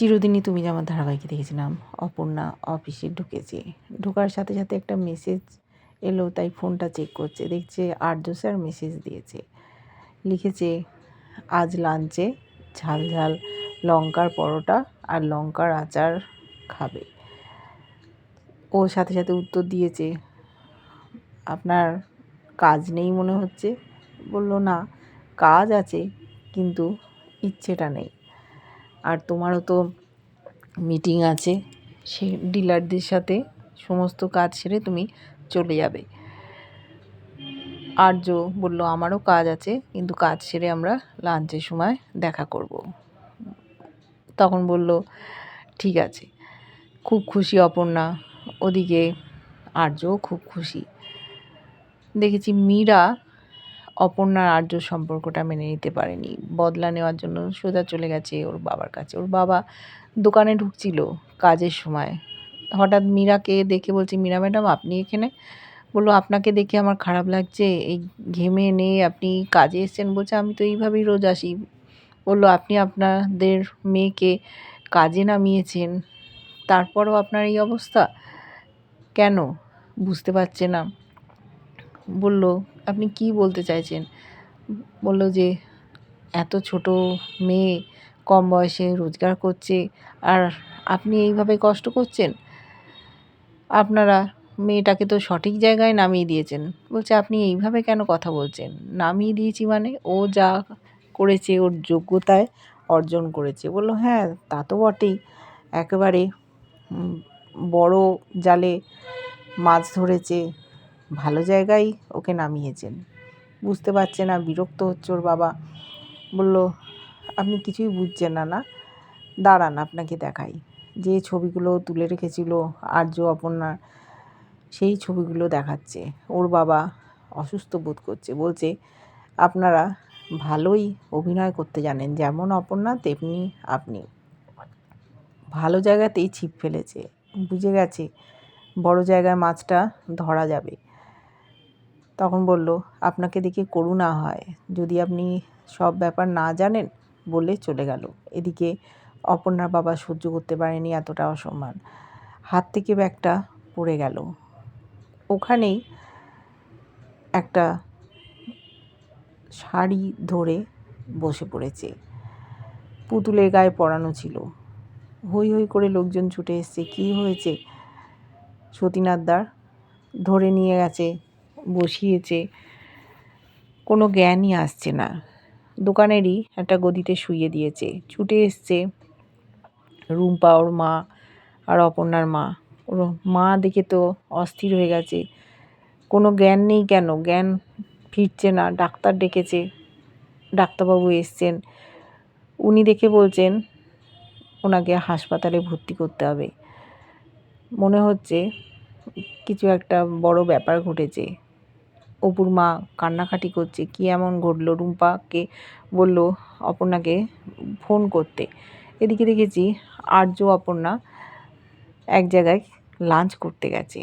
চিরদিনই তুমি যে আমার ধারাবাহিকে দেখেছিলাম অপর্ণা অফিসে ঢুকেছে। ঢোকার সাথে সাথে একটা মেসেজ এলো, তাই ফোনটা চেক করছে। দেখছে আর্য স্যার মেসেজ দিয়েছে। লিখেছে, আজ লাঞ্চে ঝাল ঝাল লঙ্কার পরোটা আর লঙ্কার আচার খাবে। ও সাথে সাথে উত্তর দিয়েছে, আপনার কাজ নেই মনে হচ্ছে? বলল, না, কাজ আছে, কিন্তু ইচ্ছেটা নেই। আর তোমারও তো মিটিং আছে সে ডিলারদের সাথে সমস্ত কাজ সেরে তুমি চলে যাবে। আর্য বলল, আমারও কাজ আছে, কিন্তু কাজ সেরে আমরা লাঞ্চের সময় দেখা করব। তখন বলল, ঠিক আছে। খুব খুশি অপর্ণা। ওদিকে আর্যও খুব খুশি। দেখেছি মীরা অপর্ণার আর্য সম্পর্কটা মেনে নিতে পারেনি। বদলা নেওয়ার জন্য সোজা চলে গেছে ওর বাবার কাছে। ওর বাবা দোকানে ঢুকছিল কাজের সময়। হঠাৎ মীরাকে দেখে বলছি, মীরা ম্যাডাম, আপনি এখানে? বলল, আপনাকে দেখে আমার খারাপ লাগছে। এই ঘেমে নেই, আপনি কাজে এসছেন বলছে, আমি তো এইভাবেই রোজ আসি। বলল, আপনি আপনাদের মেয়েকে কাজে নামিয়েছেন, তারপরও আপনার এই অবস্থা? কেন? বুঝতে পারছে না। বলল, আপনি কি বলতে চাইছেন? বলল যে, এত ছোট মেয়ে, কম বয়সে রোজগার করছে, আর আপনি এইভাবে কষ্ট করছেন? আপনারা মেয়েটাকে তো সঠিক জায়গায় নামিয়ে দিয়েছেন। বলছে, আপনি এইভাবে কেন কথা বলছেন? নামিয়ে দিয়েছি মানে? ও যা করেছে, ওর যোগ্যতায় অর্জন করেছে। বলল হ্যাঁ তা তো বটেই। একেবারে বড় জালে মাছ ধরেছে ভালো জায়গায় ওকে নামিয়েছেন। বুঝতে পারছে না, বিরক্ত হচ্ছে ওর বাবা। বলল, আপনি কিছুই বুঝছেন না না? দাঁড়ান, আপনাকে দেখাই। যে ছবিগুলো তুলে রেখেছিল আর্য অপর্ণার সেই ছবিগুলো দেখাচ্ছে। ওর বাবা অসুস্থ বোধ করছে। বলছে, আপনারা ভালোই অভিনয় করতে জানেন, যেমন অপর্ণা, তেমনি আপনি। ভালো জায়গাতেই ছিপ ফেলেছে। বুঝে গেছে, বড় জায়গায় মাছটা ধরা যাবে। তখন বলল, আপনাকে দেখে করুণা হয়। যদি আপনি সব ব্যাপার না জানেন, বলে চলে গেল। এদিকে অপর্ণার বাবা সহ্য করতে পারেনি এতটা অসম্মান। হাত থেকে ব্যাগটা পড়ে গেল। ওখানেই একটা শাড়ি ধরে বসে পড়েছে। পুতুলের গায়ে পরানো ছিল। হই হই করে লোকজন ছুটে এসছে। কী হয়েছে? সতীনাথদার ধরে নিয়ে গেছে বসিয়েছে, কোনো জ্ঞানই আসছে না। দোকানেরই একটা গদিতে শুইয়ে দিয়েছে। ছুটে এসছে রুম্পা ওর মা আর অপর্ণার মা। ওর মা দেখে তো অস্থির হয়ে গেছে। কোনো জ্ঞান নেই কেন? জ্ঞান ফিরছে না। ডাক্তার ডেকেছে। ডাক্তারবাবু এসছেন। উনি দেখে বলছেন, ওনাকে হাসপাতালে ভর্তি করতে হবে। মনে হচ্ছে কিছু একটা বড় ব্যাপার ঘটেছে। অপুর মা কান্নাকাটি করছে, কী এমন ঘটলো? রুম্পাকে বলল, অপর্ণাকে ফোন করতে। এদিকে দেখেছি আর্য অপর্ণা এক জায়গায় লাঞ্চ করতে গেছে,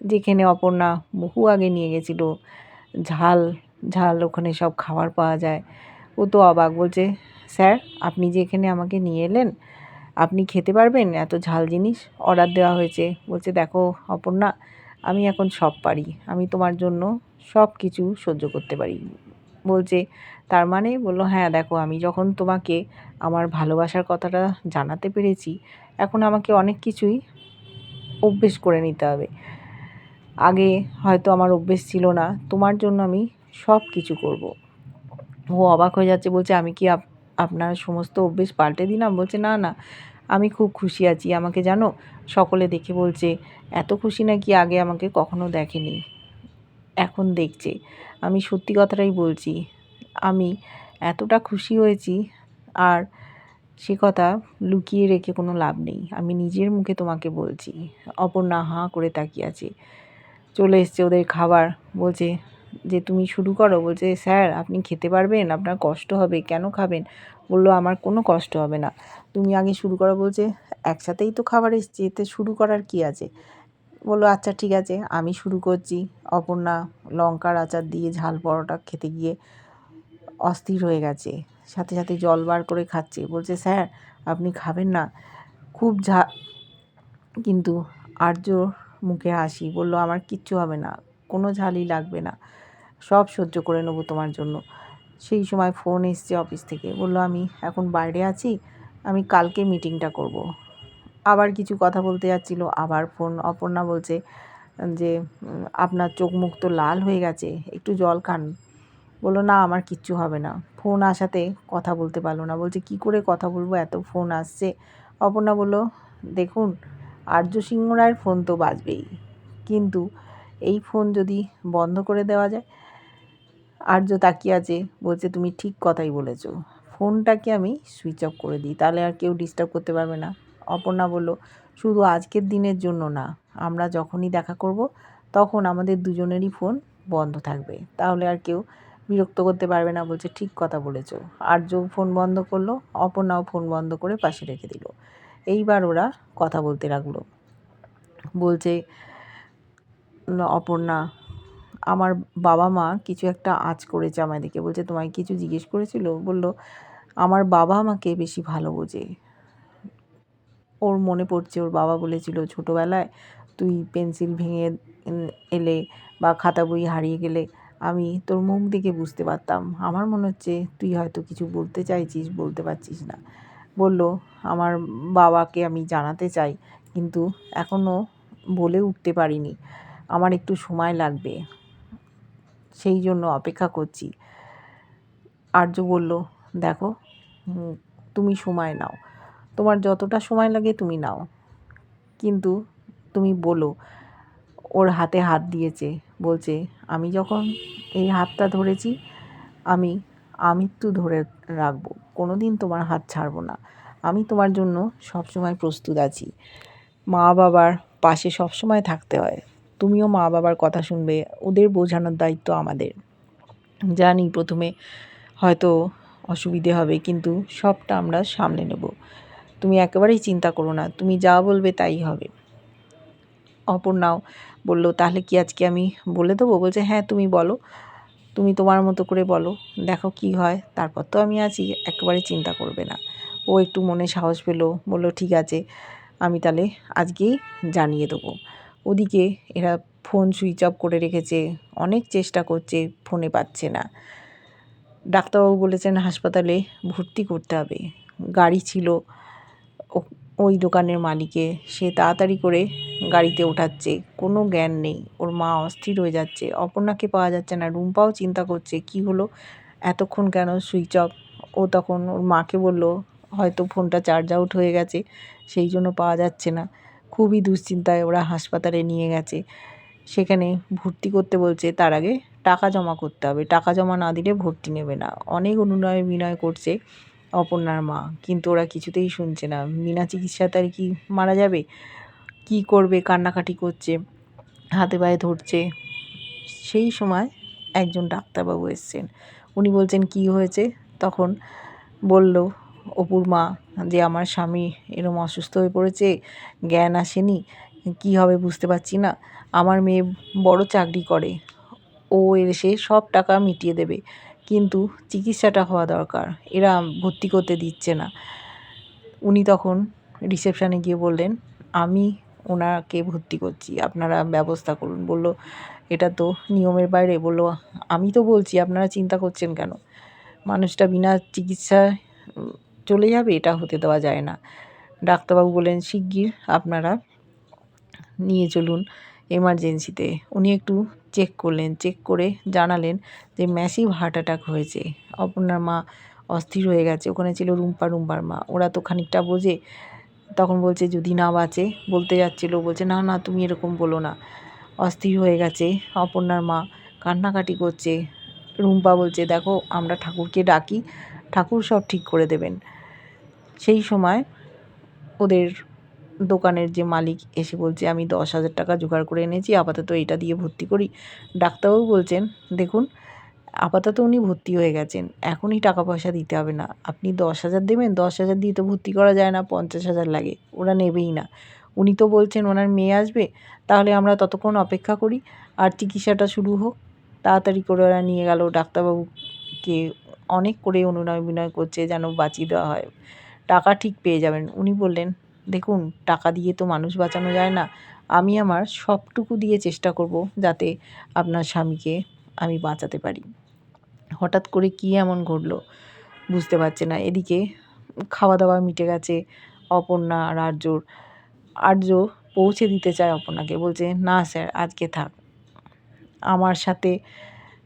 যেখানে অপর্ণা বহু আগে নিয়ে গেছিল। ঝাল ঝাল, ওখানে সব খাবার পাওয়া যায়। ও তো অবাক, বলছে, স্যার, আপনি যে এখানে আমাকে নিয়ে এলেন, আপনি খেতে পারবেন এত ঝাল জিনিস? অর্ডার দেওয়া হয়েছে। বলছে, দেখো অপর্ণা, আমি এখন সব পারি। আমি তোমার জন্য সব কিছু সহ্য করতে পারি। বলছে, তার মানে? বলল হ্যাঁ দেখো, আমি যখন তোমাকে আমার ভালোবাসার কথাটা জানাতে পেরেছি, এখন আমাকে অনেক কিছুই অভ্যেস করে নিতে হবে। আগে হয়তো আমার অভ্যেস ছিল না, তোমার জন্য আমি সব কিছু করব। ও অবাক হয়ে যাচ্ছে, বলছে, আমি কি আপনার সমস্ত অভ্যেস পাল্টে দিলাম? বলছে, না না, আমি খুব খুশি আছি। আমাকে জানো, সকলে দেখে বলছে, এত খুশি নাকি আগে আমাকে কখনো দেখেনি? এখন দেখছে। আমি সত্যি কথাটাই বলছি, আমি এতটা খুশি হয়েছি আর সে কথা লুকিয়ে রেখে কোনো লাভ নেই। আমি নিজের মুখে তোমাকে বলছি, অপর্ণা হাঁ করে তাকিয়ে আছে। চলে এসছে ওদের খাবার, বলছে যে, তুমি শুরু করো। বলছে, স্যার, আপনি খেতে পারবেন? আপনার কষ্ট হবে, কেন খাবেন? বলল, আমার কোনো কষ্ট হবে না। তুমি আগে শুরু করো। বলছে, একসাথেই তো খাবার এসছে, এতে শুরু করার কি আছে? বলল আচ্ছা ঠিক আছে, আমি শুরু করছি। অপর্ণা লঙ্কার আচার দিয়ে ঝাল পরোটা খেতে গিয়ে অস্থির হয়ে গেছে। সাথে সাথে জল বার করে খাচ্ছে। বলছে, স্যার, আপনি খাবেন না? খুব ঝা, কিন্তু আর্য মুখে হাসি। বলল, আমার কিচ্ছু হবে না, কোনো ঝালই লাগবে না, সব সহ্য করে নেব তোমার জন্য। সেই সময় ফোন এসছে অফিস থেকে। বলল, আমি এখন বাইরে আছি, আমি কালকে মিটিংটা করব। আবার কিছু কথা বলতে যাচ্ছিল। আবার ফোন, অপর্ণা বলছে, যে আপনার চোখ মুখ তো লাল হয়ে গেছে, একটু জল খান। বলল, না, আমার কিচ্ছু হবে না। ফোন আসাতে কথা বলতে পারল না। বলছে, কি করে কথা বলব? এত ফোন আসছে। অপর্ণা বলল, দেখুন, আর্য সিংহ রায়ের ফোন তো বাজবেই। কিন্তু এই ফোন যদি বন্ধ করে দেওয়া যায়, আর্য তাকিয়ে আছে, বলছে, তুমি ঠিক কথাই বলেছ। ফোনটাকে আমি সুইচ অফ করে দিই, তাহলে আর কেউ ডিস্টার্ব করতে পারবে না। অপর্ণা বলল শুধু আজকের দিনের জন্য না আমরা যখনই দেখা করব তখন আমাদের দুজনেরই ফোন বন্ধ থাকবে। তাহলে আর কেউ বিরক্ত করতে পারবে না। বলছে ঠিক কথা বলেছ। আর্য ফোন বন্ধ করল অপর্ণাও ফোন বন্ধ করে পাশে রেখে দিল। এইবার ওরা কথা বলতে লাগল। বলছে "না, অপর্ণা আমার বাবা মা কিছু একটা আঁচ করেছে আমাদেরকে বলছে তোমায় কিছু জিজ্ঞেস করেছিল? বলল আমার বাবা আমাকে বেশি ভালো বোঝে। ওর মনে পড়ছে, ওর বাবা বলেছিল ছোটোবেলায়, তুই পেন্সিল ভেঙে এলে বা খাতা বই হারিয়ে গেলে আমি তোর মুখ দেখে বুঝতে পারতাম। আমার মনে হচ্ছে তুই হয়তো কিছু বলতে চাইছিস, বলতে পারছিস না। বলল, আমার বাবাকে আমি জানাতে চাই, কিন্তু এখনও বলে উঠতে পারিনি। আমার একটু সময় লাগবে। সেই জন্য অপেক্ষা করছি। আর্য বলল, দেখো তুমি সময় নাও। তোমার যতটা সময় লাগে তুমি নাও। কিন্তু তুমি বলো, ওর হাতে হাত দিয়েছে, বলছে, আমি যখন এই হাতটা ধরেছি, আমি আমৃত্যু ধরে রাখব। কোনো দিন তোমার হাত ছাড়বো না। আমি তোমার জন্য সবসময় প্রস্তুত আছি। মা বাবার পাশে সবসময় থাকতে হয়। তুমিও মা বাবার কথা শুনবে। ওদের বোঝানোর দায়িত্ব আমাদের। জানি প্রথমে হয়তো অসুবিধে হবে, কিন্তু সবটা আমরা সামলে নেব। তুমি একেবারেই চিন্তা করো না, তুমি যা বলবে তাই হবে। অপর্ণাও বলল, তাহলে কি আজকে আমি বলে দেবো? বলছে হ্যাঁ তুমি বলো, তুমি তোমার মতো করে বলো, দেখো কি হয়, তারপর তো আমি আছি, একেবারে চিন্তা করবে না। ও একটু মনে সাহস পেল, বলল, ঠিক আছে, আমি তাহলে আজকেই জানিয়ে দেবো। ওদিকে এরা ফোন সুইচ অফ করে রেখেছে, অনেক চেষ্টা করছে, ফোনে পাচ্ছে না। ডাক্তারবাবু বলেছেন, হাসপাতালে ভর্তি করতে হবে। গাড়ি ছিল ওই দোকানের মালিকে। সে তাড়াতাড়ি করে গাড়িতে ওঠাচ্ছে। কোনো জ্ঞান নেই। ওর মা অস্থির হয়ে যাচ্ছে। অপর্ণাকে পাওয়া যাচ্ছে না। রুম্পাও চিন্তা করছে, কি হলো? এতক্ষণ কেন সুইচ অফ? ও তখন ওর মাকে বলল, হয়তো ফোনটা চার্জ আউট হয়ে গেছে। সেই জন্য পাওয়া যাচ্ছে না। খুবই দুশ্চিন্তায় ওরা হাসপাতালে নিয়ে গেছে। সেখানে ভর্তি করতে বলছে, তার আগে টাকা জমা করতে হবে। টাকা জমা না দিলে ভর্তি নেবে না। অনেক অনুনয় বিনয় করছে। অপর্ণার মা। কিন্তু ওরা কিছুতেই শুনছে না। বিনা চিকিৎসাতে তার কি মারা যাবে? কি করবে? কান্নাকাটি করছে? হাতে পায়ে ধরছে? সেই সময় একজন ডাক্তারবাবু এসছেন। উনি বলছেন, কি হয়েছে? তখন বলল, অপুর মা, যে আমার স্বামী এরম অসুস্থ হয়ে পড়েছে, জ্ঞান আসেনি, কি হবে বুঝতে পারছি না। আমার মেয়ে বড় চাকরি করে। ও এসে সব টাকা মিটিয়ে দেবে। কিন্তু চিকিৎসাটা হওয়া দরকার। এরা ভর্তি করতে দিচ্ছে না। উনি তখন রিসেপশানে গিয়ে বললেন, আমি ওনাকে ভর্তি করছি, আপনারা ব্যবস্থা করুন। বলল, এটা তো নিয়মের বাইরে। বলল, আমি তো বলছি, আপনারা চিন্তা করছেন কেন? মানুষটা বিনা চিকিৎসায় চলে যাবে, এটা হতে দেওয়া যায় না। ডাক্তারবাবু বললেন, শিগগির আপনারা নিয়ে চলুন এমার্জেন্সিতে। উনি একটু চেক করলেন চেক করে জানালেন যে ম্যাসিভ হার্ট অ্যাটাক হয়েছে। অপর্ণার মা অস্থির হয়ে গেছে। ওখানে ছিল রুম্পা, রুম্পার মা। ওরা তো খানিকটা বোঝে। তখন বলছে, যদি না বাঁচে, বলতে যাচ্ছিল। বলছে, না না, তুমি এরকম বলো না। অস্থির হয়ে গেছে অপর্ণার মা। কান্নাকাটি করছে। রুম্পা বলছে, দেখো, আমরা ঠাকুরকে ডাকি। ঠাকুর সব ঠিক করে দেবেন। সেই সময় ওদের দোকানের যে মালিক এসে বলছে, আমি দশ হাজার টাকা জোগাড় করে এনেছি, আপাতত এটা দিয়ে ভর্তি করি। ডাক্তারবাবু বলছেন, দেখুন, আপাতত উনি ভর্তি হয়ে গেছেন, এখনই টাকা পয়সা দিতে হবে না। আপনি দশ হাজার দেবেন, দশ হাজার দিয়ে তো ভর্তি করা যায় না, পঞ্চাশ হাজার লাগে, ওরা নেবেই না। উনি তো বলছেন, ওনার মেয়ে আসবে, তাহলে আমরা ততক্ষণ অপেক্ষা করি, আর চিকিৎসাটা শুরু হোক। তাড়াতাড়ি করে ওরা নিয়ে গেল ডাক্তারবাবুকে। অনেক করে অনুনয় বিনয় করছে, যেন বাঁচিয়ে দেওয়া হয়। টাকা ঠিক পেয়ে যাবেন। উনি বললেন দেখুন, টাকা দিয়ে তো মানুষ বাঁচানো যায় না। আমি আমার সবটুকু দিয়ে চেষ্টা করব যাতে আপনার স্বামীকে আমি বাঁচাতে পারি। হঠাৎ করে কী এমন ঘটলো বুঝতে পারছে না। এদিকে খাওয়া দাওয়া মিটে গেছে, অপর্ণা আর আর্যর আর্য পৌঁছে দিতে চায় অপর্ণাকে, বলছে, না স্যার, আজকে থাক। আমার সাথে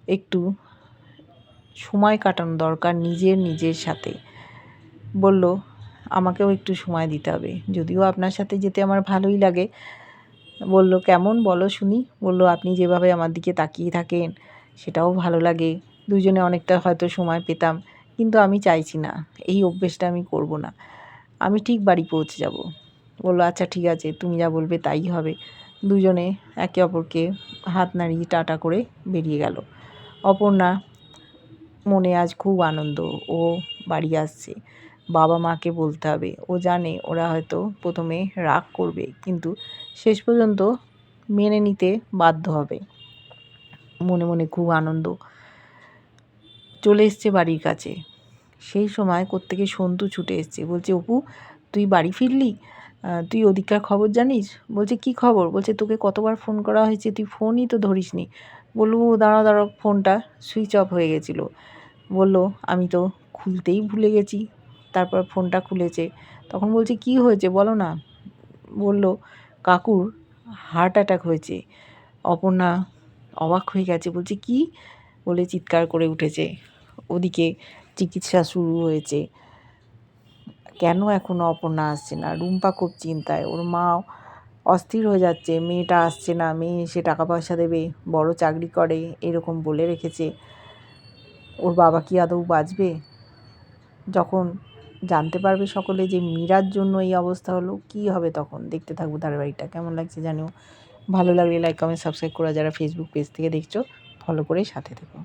একটু সময় কাটানো দরকার, নিজের নিজের সাথে। বলল আমাকেও একটু সময় দিতে হবে। যদিও আপনার সাথে যেতে আমার ভালোই লাগে। বলল, কেমন? বলো শুনি। বলল, আপনি যেভাবে আমার দিকে তাকিয়ে থাকেন, সেটাও ভালো লাগে। দুজনে অনেকটা হয়তো সময় পেতাম, কিন্তু আমি চাইছি না। এই অভ্যেসটা আমি করব না। আমি ঠিক বাড়ি পৌঁছে যাব। বলল আচ্ছা ঠিক আছে। তুমি যা বলবে তাই হবে। দুজনে একে অপরকে হাত নাড়িয়ে টাটা করে বেরিয়ে গেল। অপর্ণা মনে আজ খুব আনন্দ ও বাড়ি আসছে। বাবা মাকে বলতে হবে। ও জানে ওরা হয়তো প্রথমে রাগ করবে, কিন্তু শেষ পর্যন্ত মেনে নিতে বাধ্য হবে। মনে মনে খুব আনন্দ চলে এসছে বাড়ির কাছে। সেই সময় কোত্থেকে সন্তু ছুটে এসছে। বলছে, অপু, তুই বাড়ি ফিরলি? তুই ওদিককার খবর জানিস? বলছে, কি খবর? বলছে, তোকে কতবার ফোন করা হয়েছে? তুই ফোনই তো ধরিস নি বলল দাঁড়া দাঁড়া, ফোনটা সুইচ অফ হয়ে গেছিল। বলল, আমি তো খুলতেই ভুলে গেছি। তারপর ফোনটা খুলেছে। তখন বলছে, কি হয়েছে বলো না? বলল, কাকুর হার্ট অ্যাটাক হয়েছে। অপর্ণা অবাক হয়ে গেছে, বলছে, কি? বলে চিৎকার করে উঠেছে। ওদিকে চিকিৎসা শুরু হয়েছে। কেন এখনও অপর্ণা আসছে না? রুম্পা খুব চিন্তায়। ওর মা অস্থির হয়ে যাচ্ছে। মেয়েটা আসছে না। মেয়ে এসে টাকা পয়সা দেবে, বড় চাকরি করে, এরকম বলে রেখেছে। ওর বাবা কি আদৌ বাঁচবে? যখন জানতে পারবে সকলে যে মীরার জন্য এই অবস্থা হলো, কি হবে তখন? দেখতে থাকব ধারাবাহিকটা। কেমন লাগছে জানিও? ভালো লাগলে লাইক কমেন্ট সাবস্ক্রাইব করা যারা ফেসবুক পেজ থেকে দেখছ ফলো করে সাথে থেকো।